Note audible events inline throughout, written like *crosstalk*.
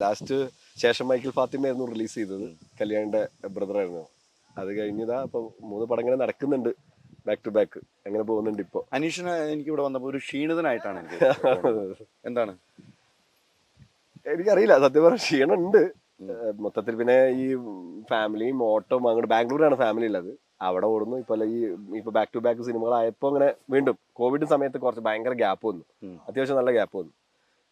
Last ശേഷം Michael ഫാത്തിമയായിരുന്നു release ചെയ്തത്. കല്യാണിന്റെ ബ്രദറായിരുന്നു അത് കഴിഞ്ഞതാ ഇപ്പൊ മൂന്ന് പടം ഇങ്ങനെ നടക്കുന്നുണ്ട് ബാക്ക് ടു ബാക്ക് അങ്ങനെ പോകുന്നുണ്ട് ഇപ്പൊ. അനീഷിന് എനിക്ക് ഇവിടെ വന്നപ്പോ ഒരു ക്ഷീണിതനായിട്ടാണ് എനിക്ക്. *laughs* എന്താണ്? എനിക്കറിയില്ല സത്യം പറഞ്ഞ ക്ഷീണുണ്ട് മൊത്തത്തിൽ പിന്നെ ഈ ഫാമിലിയും മോട്ടോ അങ്ങോട്ട് ബാംഗ്ലൂരാണ് ഫാമിലി ഉള്ളത്. അവിടെ ഓടുന്നു ഇപ്പൊ ഈ ഇപ്പൊ ബാക്ക് ടു ബാക്ക് സിനിമകൾ സിനിമകളായപ്പോ അങ്ങനെ വീണ്ടും കോവിഡ് സമയത്ത് കുറച്ച് ഭയങ്കര ഗ്യാപ്പ് വന്നു. അത്യാവശ്യം നല്ല ഗ്യാപ്പ് വന്നു.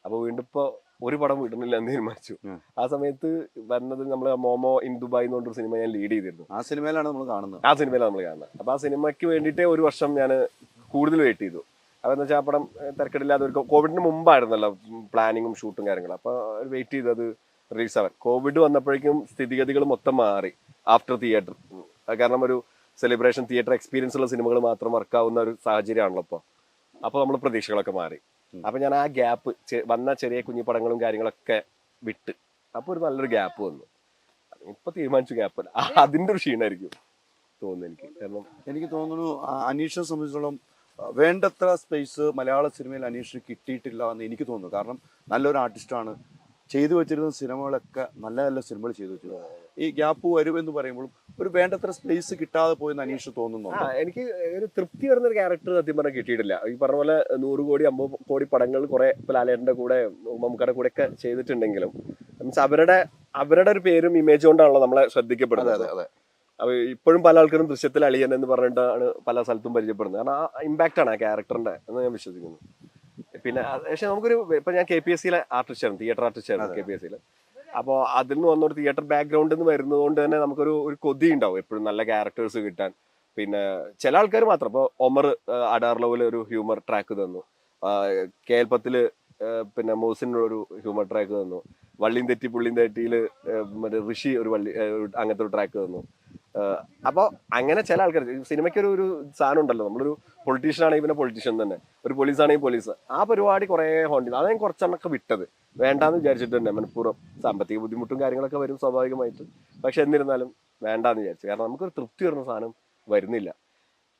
അപ്പൊ വീണ്ടും ഇപ്പൊ ഒരു പടം വിടുന്നില്ല എന്ന് തീരുമാനിച്ചു. ആ. സമയത്ത് വരുന്നത് നമ്മൾ മോമോ ഇൻ ദുബായ് എന്ന് പറഞ്ഞൊരു സിനിമ ഞാൻ ലീഡ് ചെയ്തിരുന്നു. ആ സിനിമയിലാണ് നമ്മൾ കാണുന്നത്. ആ സിനിമയിലാണ് നമ്മൾ കാണുന്നത്. അപ്പൊ ആ സിനിമയ്ക്ക് വേണ്ടിയിട്ടേ ഒരു വർഷം ഞാൻ കൂടുതൽ വെയിറ്റ് ചെയ്തു. അപ്പൊ എന്ന് വെച്ചാൽ ആ പടം തിരക്കിടില്ലാതെ ഒരു കോവിഡിന് മുമ്പായിരുന്നല്ലോ പ്ലാനിങ്ങും ഷൂട്ടും കാര്യങ്ങളും. അപ്പൊ വെയിറ്റ് ചെയ്തത് റിലീസ് ആവാൻ. കോവിഡ് വന്നപ്പോഴേക്കും സ്ഥിതിഗതികൾ മൊത്തം മാറി ആഫ്റ്റർ തിയേറ്റർ കാരണം ഒരു സെലിബ്രേഷൻ തിയേറ്റർ എക്സ്പീരിയൻസ് ഉള്ള സിനിമകൾ മാത്രം വർക്കാവുന്ന ഒരു സാഹചര്യമാണല്ലോ ഇപ്പോൾ അപ്പോൾ നമ്മൾ പ്രതീക്ഷകളൊക്കെ മാറി. അപ്പൊ ഞാൻ ആ ഗ്യാപ്പ് വന്ന ചെറിയ കുഞ്ഞു പടങ്ങളും കാര്യങ്ങളൊക്കെ വിട്ട് അപ്പൊ ഒരു നല്ലൊരു ഗ്യാപ്പ് വന്നു. ഇപ്പൊ തീരുമാനിച്ചു ഗ്യാപ്പ് അതിന്റെ ഒരു ക്ഷീണമായിരിക്കും തോന്നുന്നു എനിക്ക്. കാരണം എനിക്ക് തോന്നുന്നു അനീഷിനെ സംബന്ധിച്ചിടത്തോളം വേണ്ടത്ര സ്പേസ് മലയാള സിനിമയിൽ അനീഷിന് കിട്ടിയിട്ടില്ല എന്ന് എനിക്ക് തോന്നുന്നു. കാരണം നല്ലൊരു ആർട്ടിസ്റ്റാണ് ചെയ്തു വെച്ചിരുന്ന സിനിമകളൊക്കെ നല്ല നല്ല സിനിമകൾ ചെയ്തു വെച്ചു. ഈ ഗ്യാപ്പ് വരുമെന്ന് പറയുമ്പോഴും ഒരു വേണ്ടത്ര സ്പേസ് കിട്ടാതെ പോയെന്ന് അനീഷ് തോന്നുന്നു എനിക്ക് ഒരു തൃപ്തി വരുന്ന ഒരു ക്യാരക്ടർ സത്യം പറഞ്ഞാൽ കിട്ടിയിട്ടില്ല. ഈ പറഞ്ഞ പോലെ നൂറ് കോടി അമ്പത് കോടി പടങ്ങൾ കുറെ ലാലേട്ടന്റെ കൂടെ മമ്മൂക്കയുടെ കൂടെ ഒക്കെ ചെയ്തിട്ടുണ്ടെങ്കിലും മീൻസ് അവരുടെ അവരുടെ ഒരു പേരും ഇമേജ് കൊണ്ടാണല്ലോ നമ്മളെ ശ്രദ്ധിക്കപ്പെടുന്നത്. അതെ അപ്പൊ ഇപ്പോഴും പല ആൾക്കാരും ദൃശ്യത്തിൽ അളിയൻ എന്ന് പറഞ്ഞിട്ടാണ് പല സ്ഥലത്തും പരിചയപ്പെടുന്നത്. കാരണം ആ ഇമ്പാക്റ്റ് ആണ് ആ ക്യാരക്ടറിന്റെ എന്ന് ഞാൻ വിശ്വസിക്കുന്നു. പിന്നെ പക്ഷെ നമുക്കൊരു ഇപ്പൊ ഞാൻ കെ പി എസ് സിയിലെ ആർട്ടിസ്റ്റാണ് തിയേറ്റർ ആർട്ടിസ്റ്റാണ് കെ പി എസ് സിയിൽ അപ്പോൾ അതിൽ നിന്ന് വന്നൊരു തിയേറ്റർ ബാക്ക്ഗ്രൗണ്ടിൽ നിന്ന് വരുന്നതുകൊണ്ട് തന്നെ നമുക്കൊരു ഒരു കൊതി ഉണ്ടാവും എപ്പോഴും നല്ല ക്യാരക്ടേഴ്സ് കിട്ടാൻ. പിന്നെ ചില ആൾക്കാർ മാത്രം ഇപ്പോൾ ഒമർ അഡാർ ലെവൽ ഒരു ഹ്യൂമർ ട്രാക്ക് തന്നു. ആ, പിന്നെ മോസിന് ഒരു ഹ്യൂമർ ട്രാക്ക് തന്നു. വള്ളിയും തെറ്റി പുള്ളിയും തെറ്റിയിൽ മറ്റേ ഋഷി ഒരു വള്ളി അങ്ങനത്തെ ഒരു ട്രാക്ക് തന്നു. അപ്പോൾ അങ്ങനെ ചില ആൾക്കാർ സിനിമയ്ക്ക് ഒരു ഒരു സാധനം ഉണ്ടല്ലോ നമ്മളൊരു പൊളിറ്റീഷ്യൻ ആണെങ്കിൽ പിന്നെ പൊളിറ്റീഷ്യൻ തന്നെ ഒരു പോലീസ് ആണെങ്കിൽ പോലീസ് ആ പരിപാടി കുറേ ഹോണ്ടി അതാണ് ഞാൻ കുറച്ചെണ്ണൊക്കെ വിട്ടത്. വേണ്ടാന്ന് വിചാരിച്ചിട്ട് തന്നെ മനഃപൂർവം സാമ്പത്തിക ബുദ്ധിമുട്ടും കാര്യങ്ങളൊക്കെ വരും സ്വാഭാവികമായിട്ട്. പക്ഷെ എന്നിരുന്നാലും വേണ്ടാന്ന് വിചാരിച്ചു. കാരണം നമുക്കൊരു തൃപ്തി വരുന്ന സാധനം വരുന്നില്ല.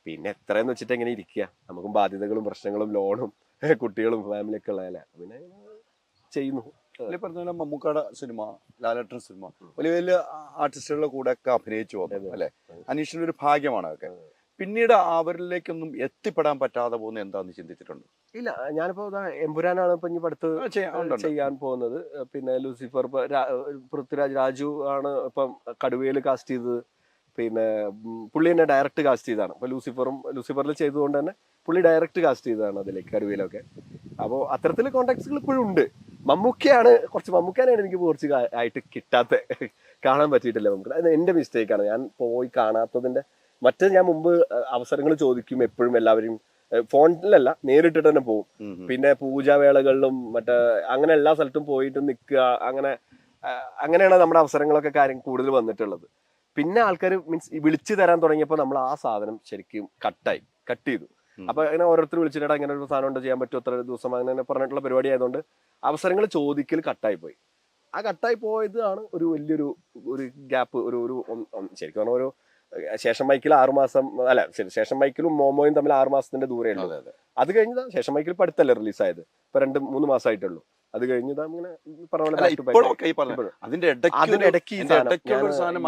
പിന്നെ എത്രയെന്ന് വെച്ചിട്ട് എങ്ങനെ ഇരിക്കുക. നമുക്കും ബാധ്യതകളും പ്രശ്നങ്ങളും ലോണും കുട്ടികളും ഫാമിലിയൊക്കെ ഉള്ളതല്ലേ. പിന്നെ ചെയ്യുന്നു. അല്ലെ പറഞ്ഞ മമ്മൂക്കാട സിനിമ ലാലേട്ടൻ സിനിമ വലിയ വലിയ ആർട്ടിസ്റ്റുകളുടെ കൂടെ ഒക്കെ അഭിനയിച്ചു വന്നു അല്ലെ? അനീഷിന്റെ ഒരു ഭാഗ്യമാണ് അതൊക്കെ. പിന്നീട് അവരിലേക്കൊന്നും എത്തിപ്പെടാൻ പറ്റാതെ പോകുന്ന എന്താന്ന് ചിന്തിച്ചിട്ടുണ്ട്? ഇല്ല ഞാനിപ്പോ എമ്പുരാനാണ് ഇപ്പൊ ഇനി അടുത്ത്. ചെയ്യാൻ പോകുന്നത്. പിന്നെ ലൂസിഫർ പൃഥ്വിരാജ് രാജു ആണ് ഇപ്പം കടുവയിൽ കാസ്റ്റ് ചെയ്തത്. പിന്നെ പുള്ളി തന്നെ ഡയറക്റ്റ് കാസ്റ്റ് ചെയ്താണ് ഇപ്പൊ ലൂസിഫറും ലൂസിഫറിൽ ചെയ്തുകൊണ്ട് തന്നെ പുള്ളി ഡയറക്റ്റ് കാസ്റ്റ് ചെയ്തതാണ് അതിലേക്ക് കടുവയിലൊക്കെ. അപ്പോൾ അത്തരത്തിൽ കോണ്ടാക്ട്സുകൾ ഇപ്പോഴും ഉണ്ട്. മമ്മൂക്കയാണ് കുറച്ച് മമ്മൂക്കാനാണ് എനിക്ക് കുറച്ച് ആയിട്ട് കിട്ടാത്ത കാണാൻ പറ്റിയിട്ടില്ല നമുക്ക് അത് എന്റെ മിസ്റ്റേക്കാണ് ഞാൻ പോയി കാണാത്തതിന്റെ മറ്റേ ഞാൻ മുമ്പ് അവസരങ്ങൾ ചോദിക്കും എപ്പോഴും എല്ലാവരും ഫോണിലല്ല നേരിട്ടിട്ട് തന്നെ പോകും. പിന്നെ പൂജാവേളകളിലും മറ്റേ അങ്ങനെ എല്ലാ സ്ഥലത്തും പോയിട്ട് നിൽക്കുക അങ്ങനെ അങ്ങനെയാണ് നമ്മുടെ അവസരങ്ങളൊക്കെ കാര്യം കൂടുതൽ വന്നിട്ടുള്ളത്. പിന്നെ ആൾക്കാർ മീൻസ് വിളിച്ചു തരാൻ തുടങ്ങിയപ്പോൾ നമ്മൾ ആ സാധനം ശരിക്കും കട്ടായി കട്ട് ചെയ്തു. അപ്പൊ അങ്ങനെ ഓരോരുത്തർ വിളിച്ചിട്ട് അങ്ങനെ ഒരു സാധനം ഉണ്ട് ചെയ്യാൻ പറ്റും അത്ര ദിവസം അങ്ങനെ പറഞ്ഞിട്ടുള്ള പരിപാടി ആയതുകൊണ്ട് അവസരങ്ങൾ ചോദിക്കൽ കട്ടായി പോയി. ആ കട്ടായി പോയതാണ് ഒരു വലിയൊരു ഒരു ഗ്യാപ്പ് ഒരു ഒരു ശരിക്കും പറഞ്ഞ ഒരു ശേഷം മൈക്കിൽ ആറുമാസം അല്ല ശരി, ശേഷം മൈക്കിലും മോമോയും തമ്മിൽ ആറ് മാസത്തിന്റെ ദൂരേ ഉള്ളത് അതെ കഴിഞ്ഞതാ ശേഷം മൈക്കിൽ ഇപ്പൊ അടുത്തല്ലേ റിലീസായത്? ഇപ്പൊ രണ്ട് മൂന്ന് മാസമായിട്ടുള്ളൂ. അത് ഇങ്ങനെ പറഞ്ഞ ഞാൻ സാധനം.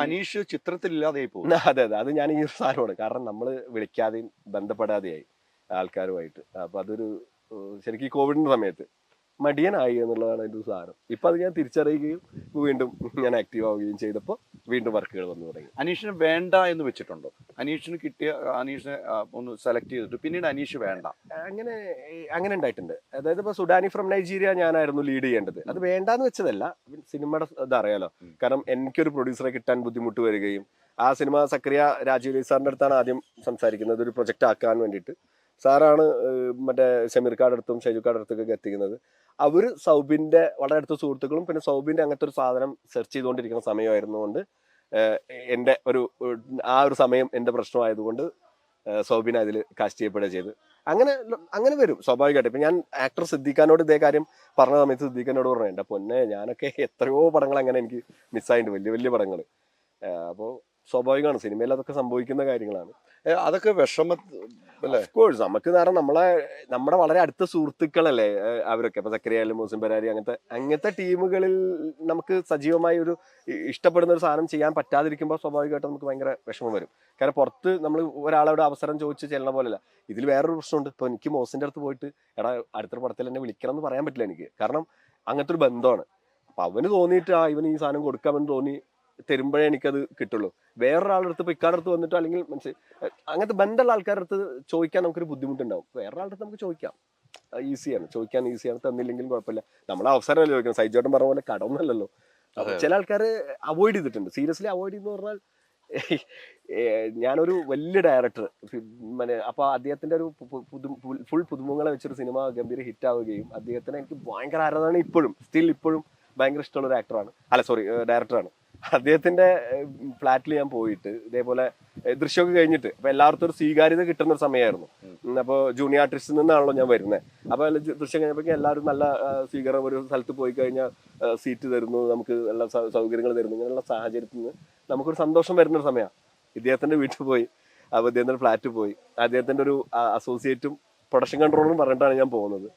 ചിത്രത്തിലില്ലാതെ *laughs* അതെ അതെ. അത് ഞാൻ ഈ ഒരു സാധനമാണ്. കാരണം നമ്മൾ വിളിക്കാതെയും ബന്ധപ്പെടാതെയായി. ആൾക്കാരുമായിട്ട്. അപ്പൊ അതൊരു ശരിക്കും ഈ കോവിഡിന്റെ സമയത്ത് മടിയനായി എന്നുള്ളതാണ് അതിന്റെ സാരം. ഇപ്പൊ അത് ഞാൻ തിരിച്ചറിയുകയും വീണ്ടും ഞാൻ ആക്റ്റീവ് ആവുകയും ചെയ്തപ്പോൾ വീണ്ടും വർക്കുകൾ വന്നു തുടങ്ങി. അനീഷിന് വേണ്ട എന്ന് വെച്ചിട്ടുണ്ടോ? അനീഷിന് കിട്ടിയ അനീഷിനെ ഒന്ന് സെലക്ട് ചെയ്തിട്ട് പിന്നീട് അനീഷ് വേണ്ട. അങ്ങനെ അങ്ങനെ ഉണ്ടായിട്ടുണ്ട്. അതായത് ഇപ്പൊ സുഡാനി ഫ്രം നൈജീരിയ ഞാനായിരുന്നു ലീഡ് ചെയ്യേണ്ടത്. അത് വേണ്ടാന്ന് വെച്ചതല്ല. സിനിമയുടെ ഇതറിയാലോ. അറിയാലോ കാരണം എനിക്കൊരു പ്രൊഡ്യൂസറെ കിട്ടാൻ ബുദ്ധിമുട്ട് വരികയും ആ സിനിമ സക്രിയ രാജീവ് സാറിന്റെ അടുത്താണ് ആദ്യം സംസാരിക്കുന്നത്. ഒരു പ്രൊജക്റ്റ് ആക്കാൻ വേണ്ടിയിട്ട്. സാറാണ് മറ്റേ മറ്റേ ഷമീർക്കാട് അടുത്തും ഷെജുക്കാട് അടുത്തൊക്കെ എത്തിക്കുന്നത്. അവർ സൗബിന്റെ വളരെ അടുത്ത സുഹൃത്തുക്കളും പിന്നെ സൗബിന്റെ അങ്ങനത്തെ ഒരു സാധനം സെർച്ച് ചെയ്തുകൊണ്ടിരിക്കുന്ന സമയമായിരുന്നുകൊണ്ട് കൊണ്ട് എന്റെ ഒരു ആ ഒരു സമയം എന്റെ പ്രശ്നമായതുകൊണ്ട് സൗബിൻ അതിൽ കാസ്റ്റ് ചെയ്യപ്പെടുക ചെയ്ത് അങ്ങനെ അങ്ങനെ വരും സ്വാഭാവികമായിട്ട്. ഇപ്പം ഞാൻ ആക്ടർ സിദ്ധിക്കാനോട് ഇതേ കാര്യം പറഞ്ഞ സമയത്ത് സിദ്ധിക്കാനോട് പറഞ്ഞു എന്റെ പൊന്നെ ഞാനൊക്കെ എത്രയോ പടങ്ങൾ അങ്ങനെ എനിക്ക് മിസ്സായിട്ടുണ്ട് വലിയ വലിയ പടങ്ങൾ അപ്പോൾ സ്വാഭാവികമാണ്. സിനിമയിൽ അതൊക്കെ സംഭവിക്കുന്ന കാര്യങ്ങളാണ്. അതൊക്കെ വിഷമ കോഴ്സ് നമുക്ക് കാരണം നമ്മളെ നമ്മുടെ വളരെ അടുത്ത സുഹൃത്തുക്കളല്ലേ അവരൊക്കെ. ഇപ്പൊ സക്രിയാലും മോസിൻ പരാരി അങ്ങനത്തെ അങ്ങനത്തെ ടീമുകളിൽ നമുക്ക് സജീവമായി ഒരു ഇഷ്ടപ്പെടുന്ന ഒരു സാധനം ചെയ്യാൻ പറ്റാതിരിക്കുമ്പോൾ സ്വാഭാവികമായിട്ടും നമുക്ക് ഭയങ്കര വിഷമം വരും. കാരണം പുറത്ത് നമ്മൾ ഒരാളോട് അവസരം ചോദിച്ച് ചെല്ലണ പോലെയല്ല. ഇതിൽ വേറൊരു പ്രശ്നമുണ്ട്. ഇപ്പൊ എനിക്ക് മോസിന്റെ അടുത്ത് പോയിട്ട് എടാ അടുത്ത പടത്തിൽ എന്നെ വിളിക്കണം എന്ന് പറയാൻ പറ്റില്ല എനിക്ക്. കാരണം അങ്ങനത്തെ ഒരു ബന്ധമാണ്. അപ്പൊ അവന് തോന്നിയിട്ട് ആ ഇവന് ഈ സാധനം കൊടുക്കാമെന്ന് തോന്നി തരുമ്പോഴേ എനിക്കത് കിട്ടുള്ളൂ. വേറൊരാളുടെ അടുത്ത് ഇപ്പൊ ഇക്കാടടുത്ത് വന്നിട്ടോ അല്ലെങ്കിൽ മനസ്സിൽ അങ്ങനത്തെ ബന്ധമുള്ള ആൾക്കാരുടെ അടുത്ത് ചോദിക്കാൻ നമുക്കൊരു ബുദ്ധിമുട്ടുണ്ടാവും. വേറൊരാളുടെ അടുത്ത് നമുക്ക് ചോദിക്കാം. ഈസിയാണ്. ചോദിക്കാൻ ഈസിയാണ്. തന്നില്ലെങ്കിലും കുഴപ്പമില്ല. നമ്മൾ അവസരമല്ലേ ചോദിക്കണം സൈജോട്ടൻ പറഞ്ഞ പോലെ കടമൊന്നല്ലല്ലോ ചില ആൾക്കാർ അവോയ്ഡ് ചെയ്തിട്ടുണ്ട്. സീരിയസ്ലി അവോയ്ഡ് ചെയ്യുന്ന പറഞ്ഞാൽ *laughs* ഞാനൊരു വലിയ ഡയറക്ടർ. മനെ അപ്പൊ അദ്ദേഹത്തിന്റെ ഒരു ഫുൾ പുതുമുങ്ങളെ വെച്ചൊരു സിനിമ ഗംഭീര ഹിറ്റ് ആവുകയും അദ്ദേഹത്തിന് എനിക്ക് ഭയങ്കര ആരാധന ഇപ്പോഴും. സ്റ്റിൽ ഇപ്പോഴും ഭയങ്കര ഇഷ്ടമുള്ള ഒരു ആക്ടറാണ് അല്ല സോറി ഡയറക്ടറാണ് അദ്ദേഹത്തിന്റെ ഫ്ലാറ്റിൽ ഞാൻ പോയിട്ട് ഇതേപോലെ ദൃശ്യമൊക്കെ കഴിഞ്ഞിട്ട്. അപ്പൊ എല്ലാവർക്കും ഒരു സ്വീകാര്യത കിട്ടുന്ന ഒരു സമയമായിരുന്നു. അപ്പൊ ജൂനിയർ ആർട്ടിസ്റ്റിൽ നിന്നാണല്ലോ ഞാൻ വരുന്നത് അപ്പൊ ദൃശ്യം കഴിഞ്ഞപ്പോഴേക്കും എല്ലാവരും നല്ല സ്വീകരണം ഒരു സ്ഥലത്ത് പോയി കഴിഞ്ഞാൽ സീറ്റ് തരുന്നു നമുക്ക് നല്ല സൗകര്യങ്ങൾ തരുന്നു. ഇങ്ങനെയുള്ള സാഹചര്യത്തിൽ നിന്ന് നമുക്കൊരു സന്തോഷം വരുന്ന ഒരു സമയമാണ്. ഇദ്ദേഹത്തിന്റെ വീട്ടിൽ പോയി അപ്പൊ ഇദ്ദേഹത്തിന്റെ ഫ്ലാറ്റിൽ പോയി. അദ്ദേഹത്തിന്റെ ഒരു അസോസിയേറ്റും പ്രൊഡക്ഷൻ കൺട്രോളറും പറഞ്ഞിട്ടാണ് ഞാൻ പോകുന്നത്.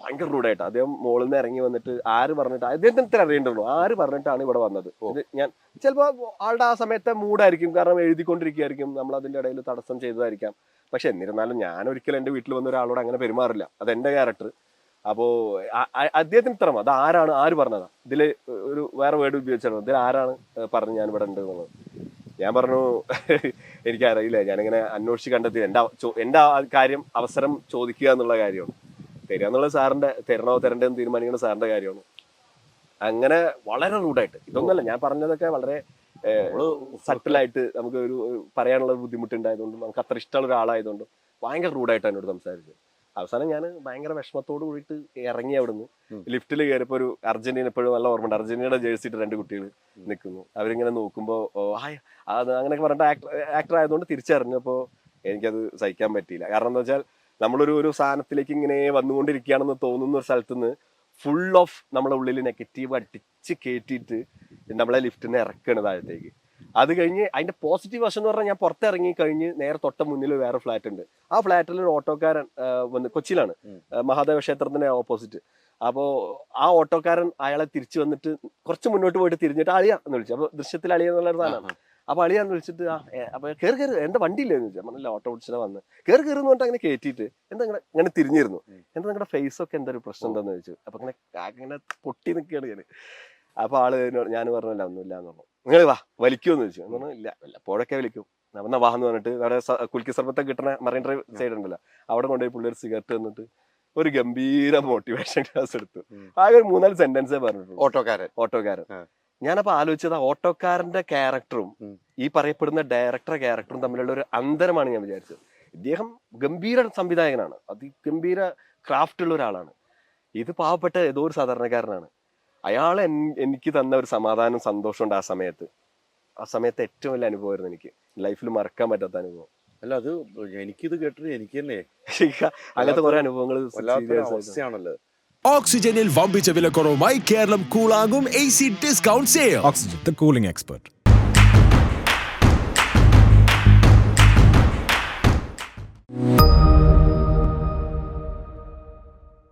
ഭയങ്കര റൂഡായിട്ട് അദ്ദേഹം മുകളിൽ നിന്ന് ഇറങ്ങി വന്നിട്ട് ആര് പറഞ്ഞിട്ട് അദ്ദേഹത്തിന് ഇത്ര അറിയേണ്ടുള്ളൂ ആര് പറഞ്ഞിട്ടാണ് ഇവിടെ വന്നത്? ഞാൻ ചിലപ്പോൾ ആളുടെ ആ സമയത്തെ മൂഡായിരിക്കും കാരണം എഴുതിക്കൊണ്ടിരിക്കുകയായിരിക്കും നമ്മൾ അതിന്റെ ഇടയിൽ തടസ്സം ചെയ്തതായിരിക്കാം. പക്ഷെ എന്നിരുന്നാലും ഞാൻ ഒരിക്കലും എന്റെ വീട്ടിൽ വന്ന ഒരാളോട് അങ്ങനെ പെരുമാറില്ല. അത് എന്റെ ക്യാരക്ടർ അപ്പോൾ അദ്ദേഹത്തിന് ഇത്ര അത് ആരാണ്? ആര് പറഞ്ഞതാ? ഇതിൽ ഒരു വേറെ വേർഡ് ഉപയോഗിച്ചാണ്? ഇതിൽ ആരാണ് പറഞ്ഞ് ഞാൻ ഇവിടെ ഉണ്ട് എന്നുള്ളത്? ഞാൻ പറഞ്ഞു എനിക്കറിയില്ല. ഞാനിങ്ങനെ അന്വേഷിച്ച് കണ്ടെത്തി. എന്റെ എന്റെ കാര്യം അവസരം ചോദിക്കുക എന്നുള്ള കാര്യമാണ്. തരിക എന്നുള്ളത് സാറിന്റെ തരണോ തരണ്ടോ എന്ന് തീരുമാനിക്കുന്ന സാറിന്റെ കാര്യമാണ്. അങ്ങനെ വളരെ റൂഡായിട്ട് ഇതൊന്നല്ല ഞാൻ പറഞ്ഞതൊക്കെ വളരെ സട്ടിലായിട്ട് നമുക്ക് ഒരു പറയാനുള്ള ബുദ്ധിമുട്ടുണ്ടായതുകൊണ്ടും നമുക്ക് അത്ര ഇഷ്ടമുള്ള ഒരാളായതുകൊണ്ടും ഭയങ്കര റൂഡായിട്ട് എന്നോട് സംസാരിച്ചു അവസാനം ഞാൻ ഭയങ്കര വിഷമത്തോട് കൂടിയിട്ട് ഇറങ്ങി അവിടുന്ന്. ലിഫ്റ്റിൽ കയറിയപ്പോൾ ഒരു അർജന്റീന എപ്പോഴും നല്ല ഓർമ്മയുണ്ട്. അർജന്റീനയുടെ ജേഴ്സി ഇട്ട് രണ്ട് കുട്ടികൾ നിൽക്കുന്നു അവരിങ്ങനെ നോക്കുമ്പോൾ ഓ ഹായ്. അത് അങ്ങനെയൊക്കെ പറഞ്ഞിട്ട് ആക്ടർ ആക്ടർ ആയതുകൊണ്ട് തിരിച്ചറിഞ്ഞപ്പോൾ എനിക്കത് സഹിക്കാൻ പറ്റിയില്ല. കാരണം എന്താ വെച്ചാൽ നമ്മളൊരു ഒരു സാധനത്തിലേക്ക് ഇങ്ങനെ വന്നുകൊണ്ടിരിക്കുകയാണെന്ന് തോന്നുന്ന ഒരു സ്ഥലത്ത് നിന്ന് ഫുൾ ഓഫ് നമ്മളെ ഉള്ളിൽ നെഗറ്റീവ് അടിച്ച് കയറ്റിയിട്ട് നമ്മളെ ലിഫ്റ്റിനെ ഇറക്കുകയാണ് താഴത്തേക്ക്. അത് കഴിഞ്ഞ് അതിന്റെ പോസിറ്റീവ് വശം എന്ന് പറഞ്ഞാൽ ഞാൻ പുറത്തിറങ്ങി കഴിഞ്ഞ് നേരെ തൊട്ട മുന്നിൽ വേറെ ഫ്ലാറ്റ് ഉണ്ട്. ആ ഫ്ലാറ്റിൽ ഒരു ഓട്ടോക്കാരൻ വന്ന് കൊച്ചിയിലാണ്. മഹാദേവ ക്ഷേത്രത്തിന്റെ ഓപ്പോസിറ്റ് അപ്പോൾ ആ ഓട്ടോക്കാരൻ അയാളെ തിരിച്ചു വന്നിട്ട് കുറച്ച് മുന്നോട്ട് പോയിട്ട് തിരിഞ്ഞിട്ട് അളിയ എന്ന് വിളിച്ചു. അപ്പോൾ ദൃശ്യത്തിൽ അളിയ എന്നുള്ള ഒരു സാധനമാണ്. അപ്പൊ അളിയാന്ന് വിളിച്ചിട്ട് ആ അപ്പോൾ അപ്പൊ കയറി കയറി എന്റെ വണ്ടി ഇല്ലെന്ന് ചോദിച്ചു. നല്ല ഓട്ടോ വിളിച്ചാൽ വന്ന്. കയറി കയറി എന്ന് പറഞ്ഞിട്ട് അങ്ങനെ കയറ്റിയിട്ട് എന്താ ഇങ്ങനെ ഇങ്ങനെ തിരിഞ്ഞിരുന്നു? എന്താ നിങ്ങളുടെ ഫേസ് ഒക്കെ എന്താ ഒരു പ്രശ്നം എന്താന്ന് ചോദിച്ചു. അപ്പൊ ഇങ്ങനെ ഇങ്ങനെ പൊട്ടി നിൽക്കുകയാണ് ഞാൻ അപ്പൊ ആൾ ഞാൻ പറഞ്ഞില്ല ഒന്നുമില്ല എന്ന് പറഞ്ഞു. നിങ്ങൾ വാ വലിക്കുമെന്ന് ചോദിച്ചു. എന്ന് പറഞ്ഞു ഇല്ല വല്ലപ്പോഴൊക്കെ വലിക്കും. എന്നാ വാ എന്ന് പറഞ്ഞിട്ട് അവിടെ കുൽക്കി സർബത്തൊക്കെ കിട്ടണ മറൈൻ ഡ്രൈവ് സൈഡ് ഉണ്ടല്ലോ അവിടെ കൊണ്ടുപോയി പുള്ളി ഒരു സിഗരറ്റ് തന്നിട്ട് ഒരു ഗംഭീര മോട്ടിവേഷൻ ക്ലാസ് എടുത്തു. ആകെ ഒരു മൂന്നാൽ സെന്റൻസേ പറഞ്ഞിട്ടുള്ളൂ. ഓട്ടോക്കാരൻ. ഓട്ടോക്കാരൻ. ഞാനപ്പോ ആലോചിച്ചത് ആ ഓട്ടോക്കാരന്റെ ക്യാരക്ടറും. ഈ പറയപ്പെടുന്ന ഡയറക്ടർ ക്യാരക്ടറും തമ്മിലുള്ള ഒരു അന്തരമാണ് ഞാൻ വിചാരിച്ചത്. ഇദ്ദേഹം ഗംഭീര സംവിധായകനാണ്. അതിഗംഭീര ക്രാഫ്റ്റ് ഉള്ള ഒരാളാണ്. ഇത് പാവപ്പെട്ട ഏതോ ഒരു സാധാരണക്കാരനാണ്. അയാൾ എനിക്ക് തന്ന ഒരു സമാധാനം സന്തോഷമുണ്ട് ആ സമയത്ത്. ആ സമയത്ത് ഏറ്റവും വലിയ അനുഭവമായിരുന്നു എനിക്ക്. ലൈഫിൽ മറക്കാൻ പറ്റാത്ത അനുഭവം. അല്ല അത് എനിക്കിത് കേട്ടിട്ട് എനിക്ക് തന്നെ *laughs* അങ്ങനത്തെ കുറെ അനുഭവങ്ങൾ അവസ്ഥയാണല്ലോ. ഓക്സിജനിൽ വമ്പിച്ച വിലക്കുറവുമായി Keralam കൂളാകും A C discount Oxygen the cooling expert.